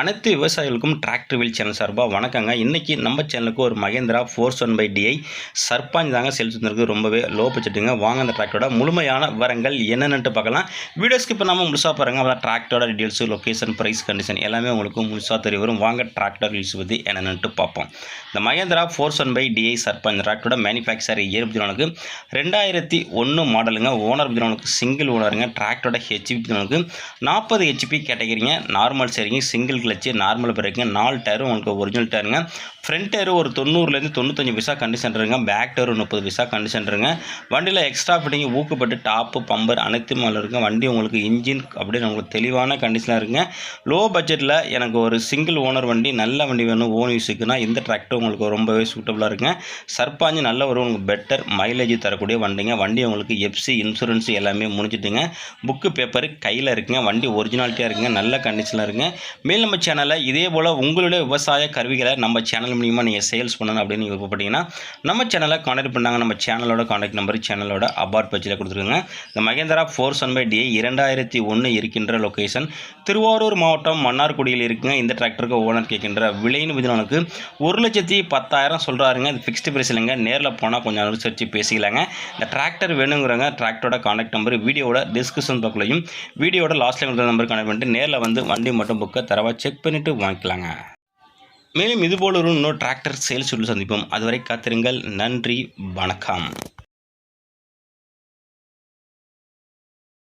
அனைத்து விவசாயிகளுக்கும் tractor wheel channel சார்பாக வணக்கங்க. இன்றைக்கி நம்ம சேனலுக்கு ஒரு Mahindra four one five DI Sarpanch தாங்க சேல்ஸ் வந்துருக்கு ரொம்பவே லோ பட்ஜெட்டுங்க வாங்க அந்த டிராக்டரோட முழுமையான விவரங்கள் என்னென்னட்டு பார்க்கலாம். வீடியோஸ்க்கு இப்போ நம்ம முழுசாக பாருங்க. அதான் டிராக்டரோட டீட்டெயில்ஸ் லொக்கேஷன் ப்ரைஸ் கண்டிஷன் எல்லாமே உங்களுக்கு முழுசாக தெரிய வரும். வாங்க டிராக்டர் வீல்ஸ் பற்றி என்னென்னட்டு பார்ப்போம். இந்த Mahindra four one five DI Sarpanch டிராக்டரோட மேனுஃபேக்சர் இயர் பதினாலுக்கு ரெண்டாயிரத்தி ஒன்று மாடலுங்க ஓனர் பிதினவனுக்கு சிங்கிள் ஓனருங்க டிராக்டரோட ஹெச்பி பதினாலுக்கு நாற்பது ஹெச்பி கேட்டகிரிங்க நார்மல் சரிங்க சிங்கிள் கிளச்சு நார்மல் பிரேக்குங்க நாலு டயரும் உங்களுக்கு ஒரிஜினல் டயருங்க. ஃப்ரண்ட் டயர் ஒரு தொண்ணூறுலேருந்து தொண்ணூத்தஞ்சு விசா கண்டிஷன் இருங்க பேக் டயர் ஒரு முப்பது விசா கண்டிஷன் இருங்க வண்டியில் எக்ஸ்ட்ரா ஃபிட்டிங் ஊக்கப்பட்டு டாப்பு பம்பர் அனைத்தும் அதில் இருக்குது வண்டி உங்களுக்கு இன்ஜின் அப்படின்னு உங்களுக்கு தெளிவான கண்டிஷனாக இருக்குங்க. லோ பட்ஜெட்டில் எனக்கு ஒரு சிங்கிள் ஓனர் வண்டி நல்ல வண்டி வேணும் ஓன் யூஸுக்குன்னா இந்த டிராக்டர் உங்களுக்கு ரொம்பவே சூட்டபுளாக இருக்குங்க. சர்பாஞ்சு நல்ல ஒரு உங்களுக்கு பெட்டர் மைலேஜ் தரக்கூடிய வண்டிங்க. வண்டி உங்களுக்கு எஃப்சி இன்சூரன்ஸ் எல்லாமே முடிஞ்சிட்டுங்க. புக்கு பேப்பர் கையில் இருக்குங்க. வண்டி ஒரிஜினாலிட்டியாக இருக்குங்க. நல்ல கண்டிஷனாக இருக்குங்க. மேல் நம்ம சேனலில் இதே போல் உங்களுடைய விவசாய கருவிகளை நம்ம சேனல் மூலியமாக நீங்கள் சேல்ஸ் பண்ணணும் அப்படின்னு விருப்பப்பட்டீங்கன்னா நம்ம சேனலை காண்டாக்ட் பண்ணாங்க நம்ம சேனலோட காண்டாக்ட் நம்பர் சேனலோட அபார்ட் பேஜில் கொடுத்துருங்க இந்த Mahindra four one five DA இரண்டாயிரத்தி ஒன்று இருக்கின்ற லொக்கேஷன் திருவாரூர் மாவட்டம் மன்னார்குடியில் இருக்குங்க. இந்த டிராக்டருக்கு ஓனர் கேட்கின்ற விலைன்னு விதினவனுக்கு ஒரு லட்சத்தி பத்தாயிரம் சொல்கிறாருங்க இது ஃபிக்ஸ்டு பிரைஸ் இல்லைங்க. நேரில் போனால் கொஞ்சம் அனுசரித்து பேசிக்கலாங்க. இந்த டிராக்டர் வேணுங்கிறவங்க டிராக்டரோட காண்டாக்ட் நம்பர் வீடியோட டிஸ்கிரிப்ஷன் பக்கலையும் வீடியோட லாஸ்ட்டில் கொடுத்த நம்பர் கனெக்ட் பண்ணிட்டு நேரில் வந்து வண்டி மட்டும் புக்கை தரவா செக் பண்ணிவிட்டு வாங்கிக்கலாங்க. மேலும் இதுபோல் ஒரு இன்னொரு டிராக்டர் சேல்ஸ் சந்திப்போம். அதுவரை காத்திருங்கள். நன்றி. வணக்கம்.